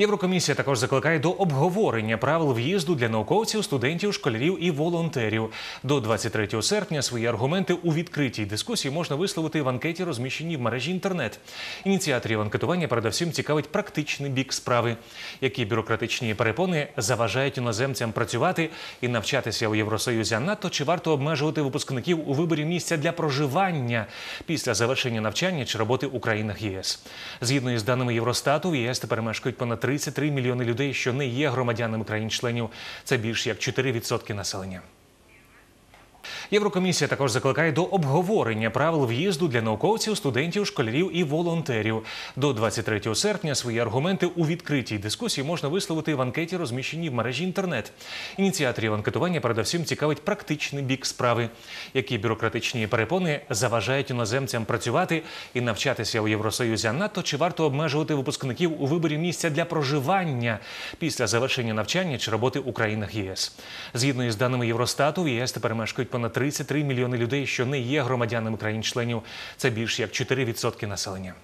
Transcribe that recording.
Єврокомісія також закликає до обговорення правил в'їзду для науковців, студентів, школярів і волонтерів. До 23 серпня свої аргументи у відкритій дискусії можна висловити в анкеті, розміщеній в мережі інтернет. Ініціаторів анкетування передусім цікавить практичний бік справи, які бюрократичні перепони заважають іноземцям працювати і навчатися у Євросоюзі. А надто чи варто обмежувати випускників у виборі місця для проживання після завершення навчання чи роботи у країнах ЄС. Згідно із даними Євростату, в ЄС тепер мешкають понад 33 мільйони людей, що не є громадянами країн-членів. Це більш як 4% населення. Єврокомісія також закликає до обговорення правил в'їзду для науковців, студентів, школярів і волонтерів. До 23 серпня свої аргументи у відкритій дискусії можна висловити в анкеті, розміщеній в мережі інтернет. Ініціаторів анкетування передусім цікавить практичний бік справи, які бюрократичні перепони заважають іноземцям працювати і навчатися у Євросоюзі. А надто чи варто обмежувати випускників у виборі місця для проживання після завершення навчання чи роботи у країнах ЄС. Згідно із даними Євростату, в ЄС тепер мешкають понад 33 мільйони людей, що не є громадянами країн-членів. Це більш як 4% населення.